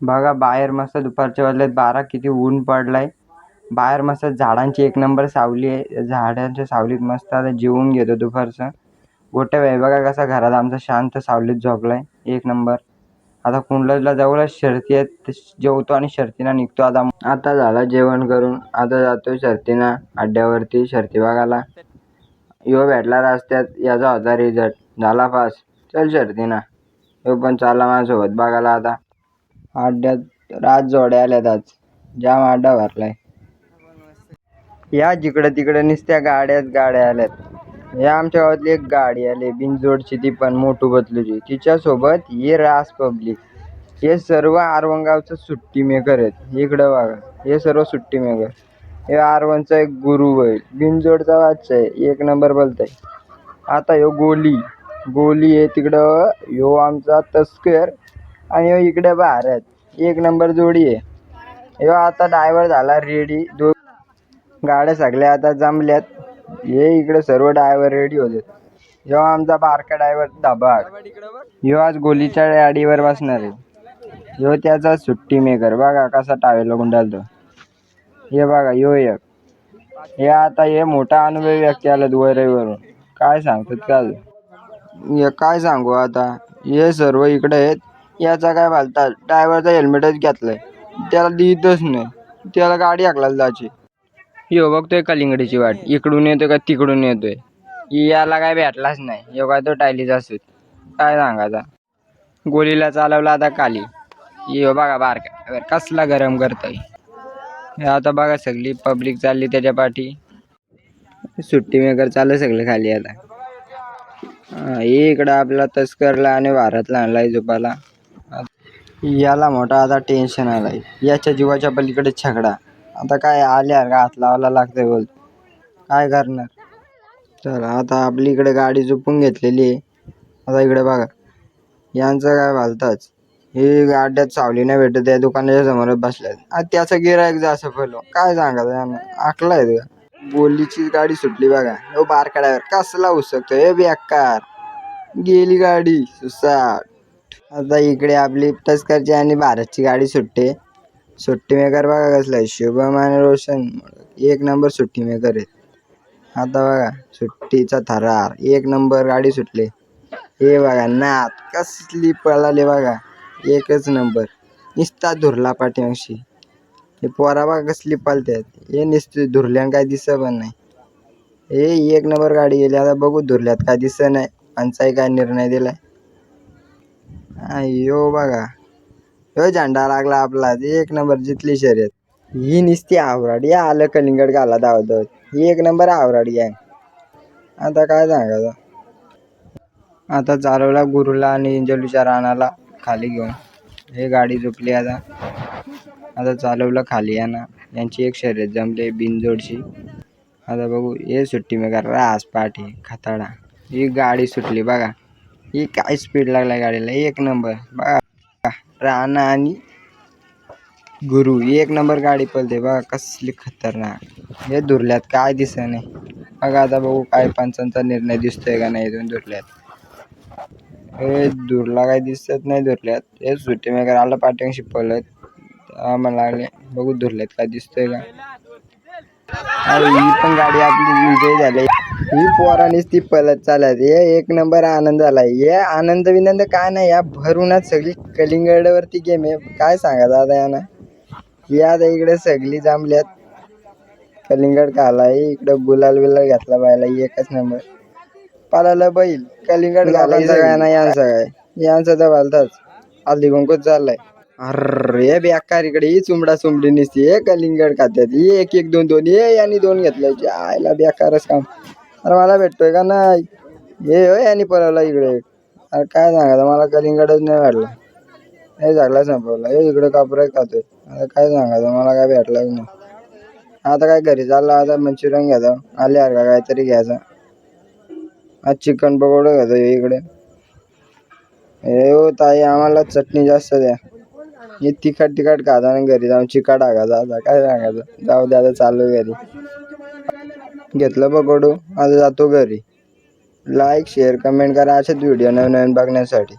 बघा बाहेर मस्त दुपारच्या वाजल्यात बारा किती ऊन पडलाय. बाहेर मस्त झाडांची एक नंबर सावली आहे. झाडांच्या सावलीत मस्त आता जेवून घेतो दुपारचं. गोट्या वेळ बघा कसा घरात आमचा शांत सावलीत झोपलाय. एक नंबर. आता कुंडलला जवळ शर्ती आहेत. जेवतो आणि शर्तीना निघतो. आता आता झालं जेवण करून. आता जातो शर्तीना अड्ड्यावरती शर्ती बघायला. यो भेटला रस्त्यात. याचा होता रिझल्ट झाला पास चल शर्तीना. यो पण चालला माझ्यासोबत बघायला आता. आड्यात राज जोड्या आल्यात आज. जाम आड्डा भरलाय. या जिकडे तिकडे नुसत्या गाड्याच गाड्या आल्यात. या आमच्या गावातली एक गाडी आली बिनजोडची ती पण मोठू बदलूची तिच्यासोबत हे रास पब्लिक. हे सर्व आरवणगावचं सुट्टी मेकर आहेत. इकडं बघा हे सर्व सुट्टी मेकर. हे आरवणचा एक गुरु बैल. बिनजोडचा वाच आहे. एक नंबर बोलताय. आता ह्यो गोली. गोली आहे तिकडं ह्यो आमचा तस्कर. आणि इकडे भारत एक नंबर जोडी आहे. ह्यो आता डायव्हर झाला रेडी दो गाड्या सगळ्या आता जमल्यात. हे इकडे सर्व डायव्हर रेडी होते. ह्यो आमचा बारका डायव्हर दबाड ह्यो आज गोलीच्या गाडीवर बसणार आहे. ह्यो त्याचा सुट्टी मेकर. बघा कसा टावेला गुंडालतो हे बघा ह्यो एक. हे आता हे मोठा अनुभवी व्यक्ती आला वरून काय सांगतात काल? हे काय सांगू आता? हे सर्व इकडे आहेत. याचा काय फालता? ड्रायव्हरचा हेल्मेटच घेतलाय. त्याला देतच नाही. त्याला गाडी हाकलायला जायची. यो बघतोय कलिंगडीची वाट. इकडून येतोय का तिकडून येतोय? याला काय भेटलाच नाही. यो काय तो टायलीचा असत काय सांगायचा? गोलीला चालवला आता काली. यो बघा बारका कसला गरम करतोय. हे आता बघा सगळी पब्लिक चालली त्याच्या पाठी. सुट्टी मेकर चाललं सगळं खाली आता. इकडं आपला तस्करला आणि भारतला आणलाय झोपाला याला मोठा आता टेन्शन आलाय. याच्या जीवाच्या पलीकडे छकडा आता काय आल्यावर का हात लावायला लागतंय बोल. काय करणार? चला आता आपली इकडे गाडी झोपून घेतलेली आहे. आता इकडे बघा. यांचं काय घालताच हे गाड्यात सावली नाही भेटत आहे दुकानाच्या समोरच बसल्यात. आणि त्याचं गिरायक जा फलो काय सांगायचं यांना? आकलाय का बोलीची गाडी सुटली बघा. हो बारकाड्यावर कसला उसकतो हे बेकार. गेली गाडी. सुसाट. आता इकडे आपली तस्करची आणि भारतची गाडी सुट्टे सुट्टी मेकर बघा कसला आहे. शुभम आणि रोशन. एक नंबर सुट्टी मेकर आहेत. आता बघा सुट्टीचा थरार. एक नंबर गाडी सुटली. हे बघा नात कसली पळाले बघा. एकच नंबर निस्ता धुरला पाठीमागशी. हे पोरा बघा कसली पळतात हे निसते धुरल्यान काय दिसत पण नाही. हे एक नंबर गाडी गेली. आता बघू धुरल्यात काय दिसत नाही. पंचाई काय निर्णय दिलाय. अयो बघा. ह्यो झेंडा लागला आपला एक नंबर जितली शर्यत. ही निसती आवराडी आलं कलिंगड घाला धावत ही एक नंबर आवराडी आहे. आता काय सांगायचं? आता चालवला गुरुला आणि इंजलूच्या रानाला खाली घेऊन. हे गाडी झोपली आता. आता चालवलं खाली यांना. यांची एक शर्यत जमले बिनजोडची आता बघू हे सुट्टी मी मेकर रास पाठी खताडा. ही गाडी सुटली बघा. ही काय स्पीड लागला गाडीला? एक नंबर बघा. राणा आणि गुरु. एक नंबर गाडी पळते बघा कसली खतरनाक. हे धुरल्यात काय दिसत नाही बघा आता बघू काय पंचांचा निर्णय दिसतोय का नाही इथून धुरल्यात. हे धुरला काय दिसत नाही धुरल्यात. हे सुट्टी मेकर आलं पाठीशी पळत आम्हाला लागले. बघू धुरल्यात काय दिसतोय का. अरे ही पण गाडी आपली विजय झाली. ही पोरानीच ती पळत चालत. हे एक नंबर आनंद झाला हे आनंद विनंद काय नाही? या भरूनच सगळी कलिंगडवरती गेम आहे. काय सांगायचं आता यानं? ही आता इकडे सगळी जमल्यात. कलिंगड खालाय इकडं गुलाल बिलाल घातला पाहिला एकच नंबर. पालाला बैल. कलिंगड घालायचं काय ना यांचं काय यांचं तर घालताच हल्दी कुंकूच चाललाय. अरे बेकार इकडे. ही चुमडा चुमडी निसती. कलिंगड खात्यात. एक एक दोन दोन. हे यांनी दोन घेतलं. आयला बेकारच काम अरे मला भेटतोय का नाही? हे हो यांनी पळवला इकडे. अरे काय सांगायचं मला कलिंगडच नाही वाटलं. हे झाला संपवला. हे इकडे कापरा खातोय. आता काय सांगायचं मला काय भेटलंच नाही. आता काय घरी चाललं आता मंचुरियन घ्यायचं. आले का काहीतरी घ्यायचं. आज चिकन पकोडा हे इकडे. हे हो ताई आम्हाला चटणी जास्त द्या. हे तिखट तिखट खाता आणि घरी जाऊन चिकट टाकायचा. आता काय सांगायचं? जाऊ द्या आता चालू घरी. घेतलं पकडू आता जातो घरी. लाईक शेअर कमेंट करा. असेच व्हिडिओ नवीन नवीन बघण्यासाठी.